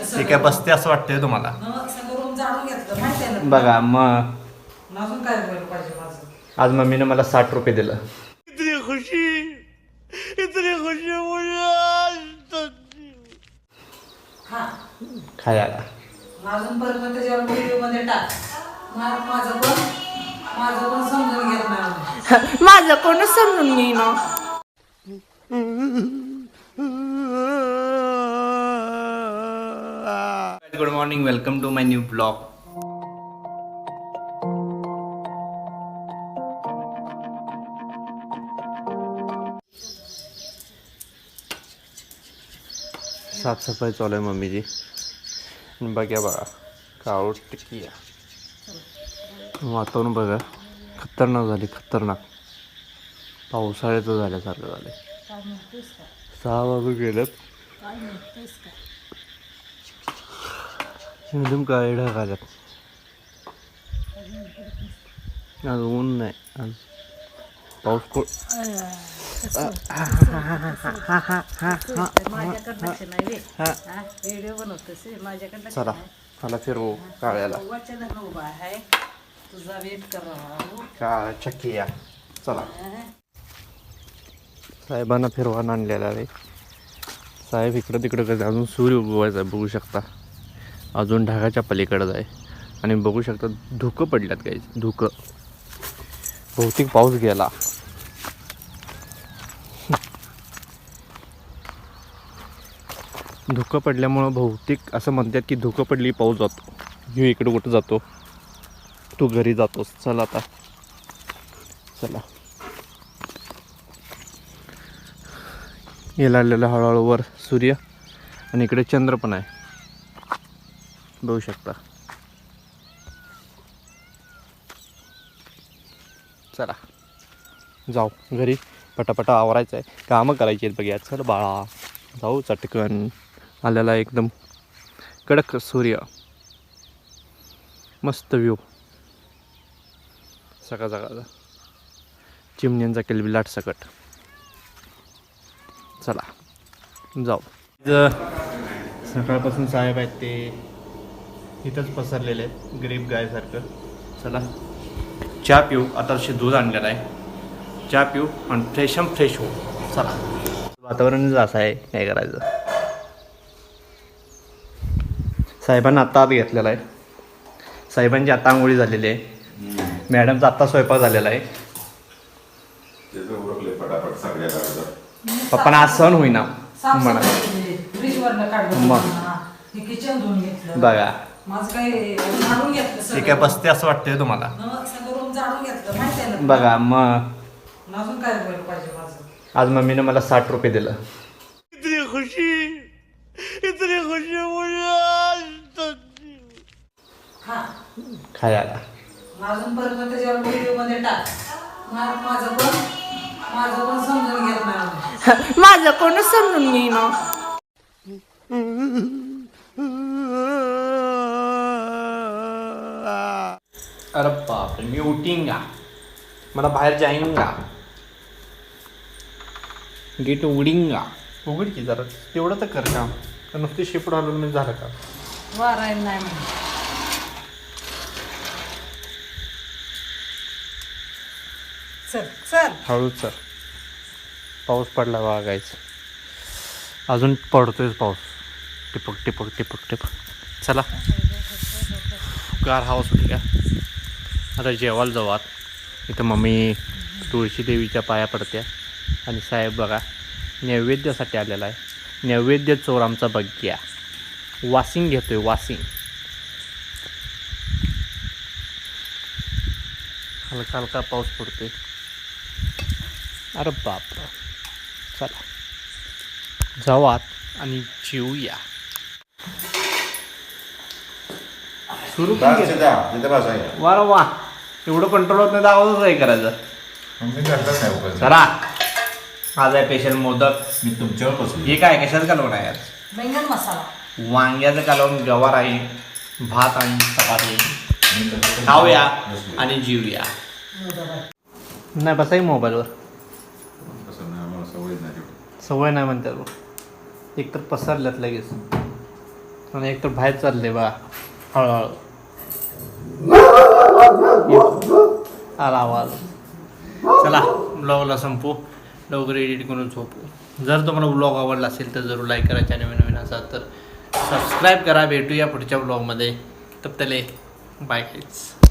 ती सगळं. काय बसते असं वाटतंय तुम्हाला. आहे बघा मग. मग अजून काय व्हायला पाहिजे माझं? आज मम्मीने मला साठ रुपये दिलं. हा. खायला. अजून त्याच्यावर व्हिडिओमध्ये टाक. मा- माझं पण माझं पण समजून घेत नाही माझं कोणच समजून घेईना. Good morning welcome to my new blog साफसफाई चालू आहे मम्मीची आणि बघा बघा टिक्की आहे. वातावरण बघा खतरनाक झाली खतरनाक. पावसाळ्याचं झाल्यासारखं झालं सहा वाजून गेलं एकदम काय ढग आल्यात आज ऊन नाही. आज पाऊस को चला मला फिरवू काळ्याला. वचन उभा काळा चक्की या चला. साहेबांना फिरवान आणलेला रे साहेब इकडं तिकडं कसं अजून सूर्य उगवायचा बघू शकता. अजून ढगाच्या पलीकडं आहे आणि बघू शकता धुकं पडल्यात काही धुकं. बहुतेक पाऊस गेला. धुकं पडल्यामुळं बहुतेक असं म्हणतात की धुकं पडली पाऊस जातो. ह्यो इकडं कुठं जातो? तू घरी जातोस. चला आता. चला. यायला आलेला हळूहळू वर सूर्य आणि इकडे चंद्र पण आहे. बघू शकता. चला. जाऊ घरी पटापटा आवरायचं आहे कामं करायची आहेत बघा चल बाळा. जाऊ चटकन. आलेला एकदम कडक सूर्य. मस्त व्ह्यू सकाळ सकाळचा चिमण्यांचा किलबिलाट सकट. चला. जाऊ. सकाळपासून साहेब आहेत ते. इथंच पसरलेले आहेत गरीब गायसारखं चला चहा पिऊ आता असे दूध आणलेलं आहे. चहा पिऊ आणि फ्रेशम फ्रेश हो. चला. वातावरणच असं आहे काय करायचं? साहेबांना आत्ता आत घेतलेला आहे. साहेबांची आता आंघोळी झालेली आहे. मॅडमचा आत्ता स्वयंपाक झालेला आहे. पप्पांना आज सण होईना. म्हणा. हे घेतलं. बघा. माझं घेतलं ते काय सगळं बसते असं वाटतंय तुम्हाला. न, सगळं रूम झाडून घेतलं माहिती आहे ना? बघा मग. मग अजून काय व्हायला पाहिजे माझं? आज मम्मीने मला साठ रुपये दिलं. हा. खायला. मग अजून परत त्याच्यावर व्हिडिओमध्ये टाक. मा- माझं पण माझं पण समजून घेत नाही माझं कोणच समजून घेईना. अरे बापरे मी उठींगा मला बाहेर जाईंगा. गेट उघडींगा. उघड की जरा. तेवढं तर कर काम. तर नुसती शिपड आलो म्हणजे झालं का? वारायला नाही म्हणून चल चल. हळूच सर पाऊस पडला बघायचं अजून पडतोयच पाऊस. टिपक टिपक टिपक टिपक. चला. गार हवा सुटल्या आता जेवायला जाऊ आत इथं मम्मी तुळशी देवीच्या पाया पडत्या. आणि साहेब बघा नैवेद्यासाठी आलेला आहे. नैवेद्य चोर आमचा बघ्या. वासिंग घेतोय वासिंग. हलका हलका पाऊस पडतोय. अरे बापरा चला. जाऊ आत आणि जेऊया. सुरू वा वा एवढं कंट्रोल होत नाही तर आवाजच करायचं. करतात नाही उपास करा आज आहे स्पेशल मोदक. मी तुमच्यावर बसलो हे काय कशाचं कालवण आहे आज? बैंगन मसाला. वांग्याचं कालवण गवार आहे भात आणि चपाती. मी खाऊया. आणि जीवया. नाही बसाई मोबाईलवर. कसं नाही आम्हाला सवय नाही तेवढी. सवय नाही म्हणतात बघ. एकतर पसरल्यात लगेच. आणि एकतर बाहेर चालले बा. हळूहळू. आला आवाज. चला ब्लॉगला संपू. लवकर एडिट करून झोपू. जर तुम्हाला ब्लॉग आवडला असेल तर जरूर लाईक करा चॅनल नवीन असाल तर सबस्क्राईब करा. भेटूया पुढच्या ब्लॉगमध्ये तब तले बाय गाईज